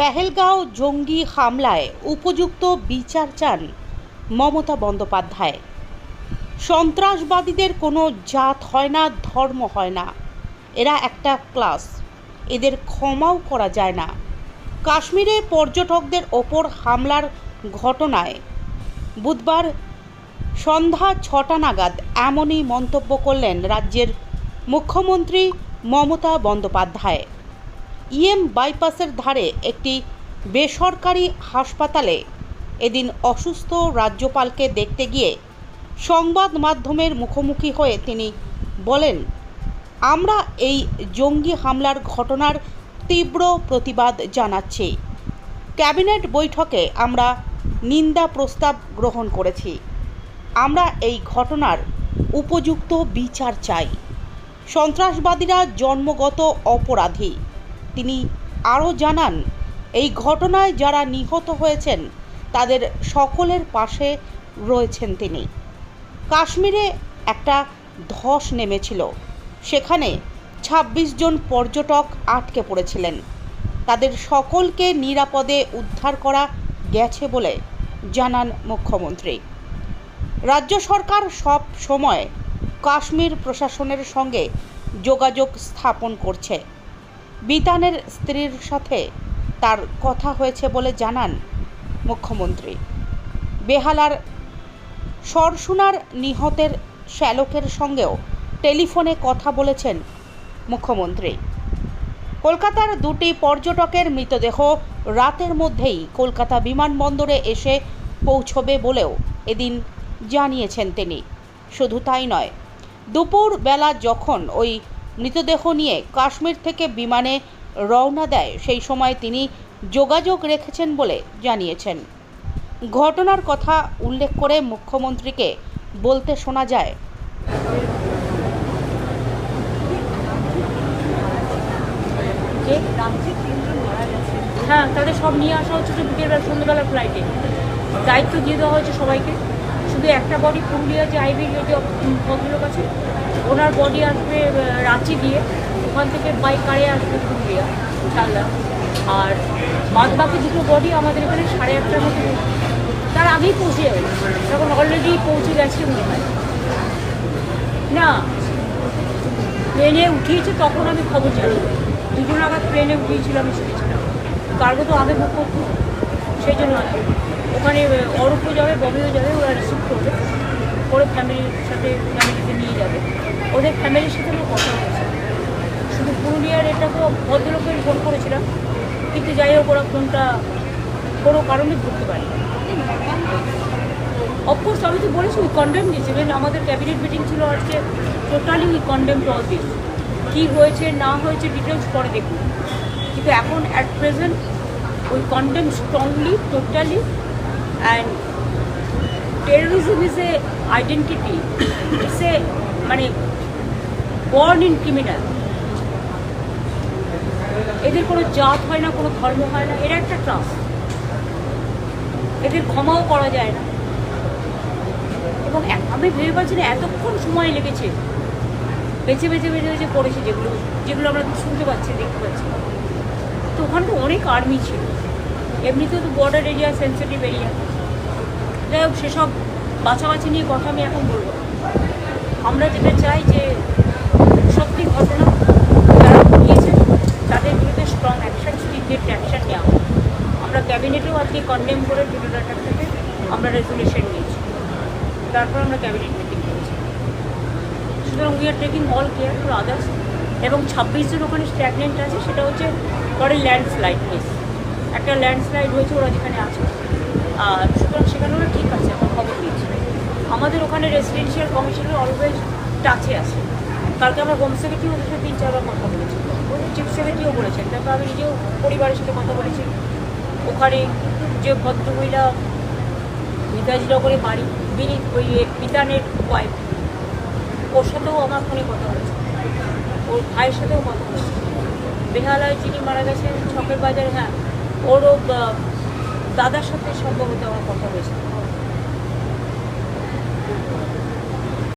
পেহেলগাঁও জঙ্গি হামলায় উপযুক্ত বিচার চান মমতা বন্দ্যোপাধ্যায়। সন্ত্রাসবাদীদের কোনো জাত হয় না, ধর্ম হয় না। এরা একটা ক্লাস। এদের ক্ষমাও করা যায় না। কাশ্মীরে পর্যটকদের ওপর হামলার ঘটনায় বুধবার সন্ধ্যা ছটা নাগাদ এমনই মন্তব্য করলেন রাজ্যের মুখ্যমন্ত্রী মমতা বন্দ্যোপাধ্যায়। ইএম বাইপাসের ধারে একটি বেসরকারি হাসপাতালে এদিন অসুস্থ রাজ্যপালকে দেখতে গিয়ে সংবাদ মাধ্যমের মুখোমুখি হয়ে তিনি বলেন, আমরা এই জঙ্গি হামলার ঘটনার তীব্র প্রতিবাদ জানাচ্ছি। ক্যাবিনেট বৈঠকে আমরা নিন্দা প্রস্তাব গ্রহণ করেছি। আমরা এই ঘটনার উপযুক্ত বিচার চাই। সন্ত্রাসবাদীরা জন্মগত অপরাধী। তিনি আরও জানান, এই ঘটনায় যারা নিহত হয়েছেন, তাদের সকলের পাশে রয়েছেন তিনি। কাশ্মীরে একটা ধস নেমেছিল। সেখানে ২৬ জন পর্যটক আটকে পড়েছিলেন। তাদের সকলকে নিরাপদে উদ্ধার করা গেছে বলে জানান মুখ্যমন্ত্রী। রাজ্য সরকার সব সময় কাশ্মীর প্রশাসনের সঙ্গে যোগাযোগ স্থাপন করছে। বিতানের স্ত্রীর সাথে তার কথা হয়েছে বলে জানান মুখ্যমন্ত্রী। বেহালার সরসুনার নিহতের শ্যালকের সঙ্গেও টেলিফোনে কথা বলেছেন মুখ্যমন্ত্রী। কলকাতার দুটি পর্যটকের মৃতদেহ রাতের মধ্যেই কলকাতা বিমানবন্দরে এসে পৌঁছবে বলেও এদিন জানিয়েছেন তিনি। শুধু তাই নয় দুপুর বেলা যখন ওই মৃতদেহ নিয়ে কাশ্মীর থেকে বিমানে রওনা দেয়। সেই সময় তিনি যোগাযোগ রেখেছেন বলে জানিয়েছেন। ঘটনার কথা উল্লেখ করে মুখ্যমন্ত্রীকে বলতে শোনা যায় হ্যাঁ তাদের সব নিয়ে আসা হচ্ছে বিকেলবেলা সন্ধ্যেবেলার ফ্লাইটে দায়িত্ব দিয়ে দেওয়া হয়েছে সবাইকে। শুধু একটা বডি পুরুলিয়া যে আইবি যে ভদ্রলোক আছে, ওনার বডি আসবে রাঁচি দিয়ে ওখান থেকে বাইক কারে আসবে পুরুলিয়া চাল্লা আর বাদ বাকি দুটো বডি আমাদের এখানে সাড়ে আটটার মধ্যে তার আগেই পৌঁছে যাবে। তখন অলরেডি পৌঁছে গেছে মনে হয়। না প্লেনে উঠিয়েছে, তখন আমি খবর জানি। দুজন আবার প্লেনে উঠিয়েছিল, আমি শুনেছিলাম। কার্গো তো আগে বুক করতো, সেই জন্য। ওখানে অরূপও যাবে ববিও যাবে, ওরা রিসিভ করবে। করে ফ্যামিলির সাথে ফ্যামিলিকে নিয়ে যাবে। ওদের ফ্যামিলির সাথে আমার কথা হয়েছে। শুধু পুরুলিয়ার এটা তো ভদ্রলোকের ফোন করেছিলাম। কিন্তু যাই হোক, ওরা ফোনটা কোনো কারণে ধরতে পারি অফকোর্স আমি তো বলেছি উই কন্ডেম দিস ইভেন আমাদের ক্যাবিনেট মিটিং ছিল আজকে totally we condemn all this কী হয়েছে, না হয়েছে ডিটেলস পরে দেখুন কিন্তু এখন at present we condemn strongly totally and terrorism is a identity it's a মানে বর্ন ইন ক্রিমিনাল এদের কোনো জাত হয় না, কোনো ধর্ম হয় না, এরা একটা ক্লাস এদের ক্ষমাও করা যায় না। এবং আমি ভেবে পাচ্ছি না এতক্ষণ সময় লেগেছে। বেছে বেছে বেছে বেছে পড়েছে যেগুলো যেগুলো আমরা শুনতে পাচ্ছি, দেখতে পাচ্ছি। তো ওখানে অনেক আর্মি ছিল। এমনিতেও তো বর্ডার এরিয়া সেন্সিটিভ এরিয়া যাই হোক সেসব বাছাবাছি নিয়ে কথা আমি এখন বলব আমরা যেটা চাই যে সত্যি ঘটনা যারা ঘটিয়েছে তাদের বিরুদ্ধে স্ট্রং অ্যাকশন স্ট্রিটেড অ্যাকশন নেওয়া। আমরা ক্যাবিনেটেও আজকে কন্ডেম করে টুটোটাটার থেকে আমরা রেজলিউশন নিয়েছি। তারপর আমরা ক্যাবিনেট মিটিং করেছি। সুতরাং we are taking all care for others এবং ছাব্বিশ জন ওখানে স্ট্যাগনেন্ট আছে, সেটা হচ্ছে, পরে ল্যান্ডস্লাইড কেস একটা ল্যান্ডস্লাইড হয়েছে, ওরা যেখানে আছে। সুতরাং সেখানে ওরা ঠিক আছে, আমার খবর দিয়েছে আমাদের ওখানে রেসিডেন্সিয়াল কমিশনের অলওয়েজ টাচে আছে। কালকে আমার হোম সেক্রেটারি ওদের সাথে তিন, চারবার কথা বলেছি। চিফ সেক্রেটারিও বলেছেন তারপর আমি নিজেও পরিবারের সাথে কথা বলেছি। ওখানে যে ভদ্রমহিলা নেতাজিনগরে বাড়ি, বিনি ওই বিতানের ওয়াইফ ওর সাথেও আমার ফোনে কথা হয়েছে। ওর ভাইয়ের সাথেও কথা হয়েছে। বেহালায় যিনি মারা গেছেন, ছকের বাজারে হ্যাঁ ওরও দাদার সাথে সম্ভবত আমার কথা হয়েছে।